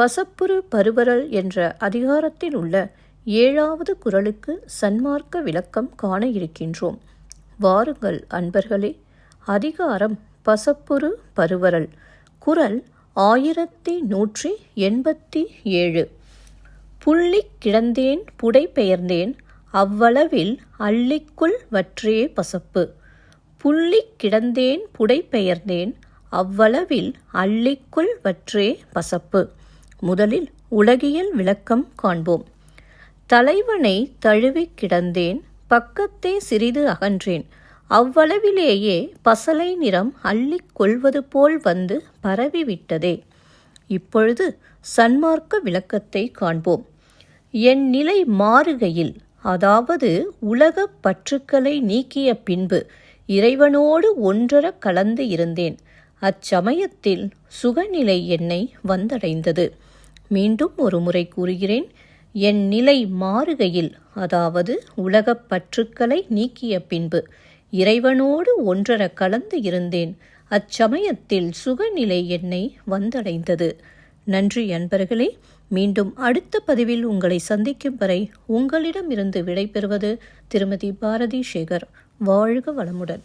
பசப்புரு பருவரல் என்ற அதிகாரத்தில் உள்ள ஏழாவது குரலுக்கு சன்மார்க்க விளக்கம் காண இருக்கின்றோம். வாருங்கள் அன்பர்களே அதிகாரம் பசப்புரு பருவரல் குரல் ஆயிரத்தி நூற்றி எண்பத்தி ஏழு. புள்ளி கிடந்தேன் புடை பெயர்ந்தேன் அவ்வளவில் அள்ளிக்குள் வற்றே பசப்பு. புள்ளி கிடந்தேன் புடை பெயர்ந்தேன் அவ்வளவில் அள்ளிக்குள் வற்றே பசப்பு. முதலில் உலகியல் விளக்கம் காண்போம். தலைவனை தழுவிக் கிடந்தேன் பக்கத்தே சிறிது அகன்றேன். அவ்வளவிலேயே பசலை நிறம் அள்ளிக் கொள்வது போல் வந்து பரவிவிட்டதே. இப்பொழுது சன்மார்க்க விளக்கத்தை காண்போம். என் நிலை மாறுகையில் அதாவது உலகப் பற்றுக்களை நீக்கிய பின்பு இறைவனோடு ஒன்றர கலந்து இருந்தேன். அச்சமயத்தில் சுகநிலை என்னை வந்தடைந்தது. மீண்டும் ஒரு முறை கூறுகிறேன் என் நிலை மாறுகையில் அதாவது உலகப் பற்றுக்களை நீக்கிய பின்பு இறைவனோடு ஒன்றர கலந்து இருந்தேன். அச்சமயத்தில் சுகநிலை என்னை வந்தடைந்தது. நன்றி அன்பர்களே மீண்டும் அடுத்த பதிவில் உங்களை சந்திக்கும் வரை உங்களிடமிருந்து விடைபெறுவது திருமதி பாரதி சேகர் வாழ்க வளமுடன்.